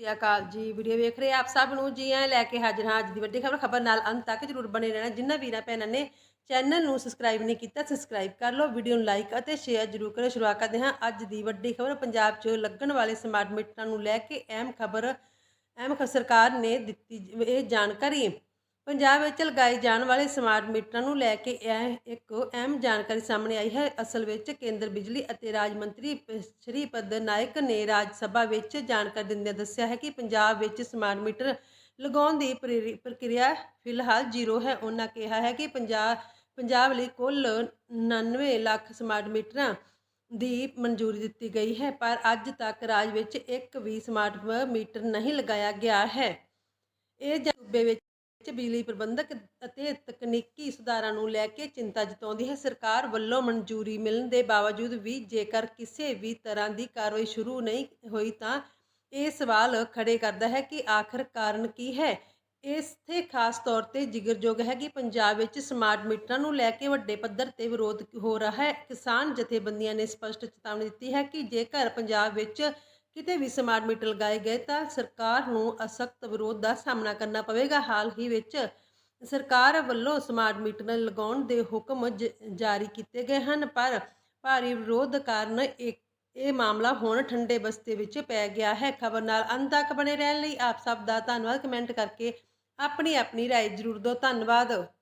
ਸ੍ਰੀ ਅਕਾਲ ਜੀ। ਵੀਡੀਓ ਵੇਖ ਰਹੇ ਆਪ ਸਭ ਨੂੰ। ਜੀ ਆਇਆਂ ਲੈ ਕੇ ਹਾਜ਼ਰ ਹਾਂ ਅੱਜ ਦੀ ਵੱਡੀ ਖਬਰ। ਖਬਰ ਨਾਲ ਅੰਤ ਤੱਕ ਜਰੂਰ ਬਣੇ ਰਹਿਣਾ। ਜਿਨ੍ਹਾਂ ਵੀਰਾਂ, ਭੈਣਾਂ ਨੇ ਚੈਨਲ ਨੂੰ ਸਬਸਕ੍ਰਾਈਬ ਨਹੀਂ ਕੀਤਾ ਸਬਸਕ੍ਰਾਈਬ ਕਰ ਲਓ ਵੀਡੀਓ ਨੂੰ ਲਾਈਕ ਅਤੇ ਸ਼ੇਅਰ ਜਰੂਰ ਕਰੋ। ਸ਼ੁਰੂਆਤ ਕਰਦੇ ਹਾਂ ਅੱਜ ਦੀ ਵੱਡੀ ਖਬਰ। ਪੰਜਾਬ 'ਚ ਲੱਗਣ ਵਾਲੇ ਸਮਾਰਟ ਮੀਟਰਾਂ ਨੂੰ ਲੈ ਕੇ ਅਹਿਮ ਖਬਰ, ਅਹਿਮ ਖ ਸਰਕਾਰ ਨੇ ਦਿੱਤੀ ਇਹ ਜਾਣਕਾਰੀ। ਪੰਜਾਬ ਵਿੱਚ ਲਗਾਏ ਜਾਣ ਵਾਲੇ ਸਮਾਰਟ ਮੀਟਰਾਂ ਨੂੰ ਲੈ ਕੇ ਇਹ ਇੱਕ ਅਹਿਮ ਜਾਣਕਾਰੀ ਸਾਹਮਣੇ ਆਈ ਹੈ। ਅਸਲ ਵਿੱਚ ਕੇਂਦਰ ਬਿਜਲੀ ਅਤੇ ਰਾਜ ਮੰਤਰੀ ਪ- ਸ਼੍ਰੀ ਪਦ ਨਾਇਕ ਨੇ ਰਾਜ ਸਭਾ ਵਿੱਚ ਜਾਣਕਾਰੀ ਦਿੰਦਿਆਂ ਦੱਸਿਆ ਹੈ ਕਿ ਪੰਜਾਬ ਵਿੱਚ ਸਮਾਰਟ ਮੀਟਰ ਲਗਾਉਣ ਦੀ ਪ੍ਰੇਰੀ- ਪ੍ਰਕਿਰਿਆ ਫਿਲਹਾਲ ਜ਼ੀਰੋ ਹੈ। ਉਹਨਾਂ ਕਿਹਾ ਹੈ ਕਿ ਪੰਜਾਬ ਪੰਜਾਬ ਲਈ ਕੁੱਲ 99 ਲੱਖ ਸਮਾਰਟ ਮੀਟਰਾਂ ਦੀ ਮਨਜ਼ੂਰੀ ਦਿੱਤੀ ਗਈ ਹੈ, ਪਰ ਅੱਜ ਤੱਕ ਰਾਜ ਵਿੱਚ ਇੱਕ ਵੀ ਸਮਾਰਟ ਮੀਟਰ ਨਹੀਂ ਲਗਾਇਆ ਗਿਆ ਹੈ। ਇਹ ਸੂਬੇ ਵਿੱਚ ਬਿਜਲੀ ਪ੍ਰਬੰਧਕ ਅਤੇ ਤਕਨੀਕੀ ਸੁਧਾਰਾਂ ਨੂੰ ਲੈ ਕੇ ਚਿੰਤਾ ਜਤਾਉਂਦੀ ਹੈ। ਸਰਕਾਰ ਵੱਲੋਂ ਮਨਜ਼ੂਰੀ ਮਿਲਣ ਦੇ ਬਾਵਜੂਦ ਵੀ ਜੇਕਰ ਕਿਸੇ ਵੀ ਤਰ੍ਹਾਂ ਦੀ ਕਾਰਵਾਈ ਸ਼ੁਰੂ ਨਹੀਂ ਹੋਈ ਤਾਂ ਇਹ ਸਵਾਲ ਖੜੇ ਕਰਦਾ ਹੈ ਕਿ ਆਖਰ ਕਾਰਨ ਕੀ ਹੈ। ਇਸਥੇ ਖਾਸ ਤੌਰ ਤੇ ਜ਼ਿਕਰਯੋਗ ਹੈ ਕਿ ਪੰਜਾਬ ਵਿੱਚ ਸਮਾਰਟ ਮੀਟਰਾਂ ਨੂੰ ਲੈ ਕੇ ਵੱਡੇ ਪੱਧਰ ਤੇ ਵਿਰੋਧ ਹੋ ਰਿਹਾ ਹੈ। ਕਿਸਾਨ ਜਥੇਬੰਦੀਆਂ ਨੇ ਸਪਸ਼ਟ ਚੇਤਾਵਨੀ ਦਿੱਤੀ ਹੈ ਕਿ ਜੇਕਰ ਪੰਜਾਬ ਵਿੱਚ ਕਿਤੇ ਵੀ ਸਮਾਰਟ ਮੀਟਰ ਲਗਾਏ ਗਏ ਤਾਂ ਸਰਕਾਰ ਨੂੰ ਅਸਖਤ ਵਿਰੋਧ ਦਾ ਸਾਹਮਣਾ ਕਰਨਾ ਪਵੇਗਾ। ਹਾਲ ਹੀ ਵਿੱਚ ਸਰਕਾਰ ਵੱਲੋਂ ਸਮਾਰਟ ਮੀਟਰ ਲਗਾਉਣ ਦੇ ਹੁਕਮ ਜ- ਜਾਰੀ ਕੀਤੇ ਗਏ ਹਨ, ਪਰ ਭਾਰੀ ਵਿਰੋਧ ਕਾਰਨ ਇਹ ਇਹ ਮਾਮਲਾ ਹੁਣ ਠੰਡੇ ਬਸਤੇ ਵਿੱਚ ਪੈ ਗਿਆ ਹੈ। ਖਬਰ ਨਾਲ ਅੰਤ ਤੱਕ ਬਣੇ ਰਹਿਣ ਲਈ ਆਪ ਸਭ ਦਾ ਧੰਨਵਾਦ। ਕਮੈਂਟ ਕਰਕੇ ਆਪਣੀ ਆਪਣੀ ਰਾਏ ਜ਼ਰੂਰ ਦਿਓ। ਧੰਨਵਾਦ।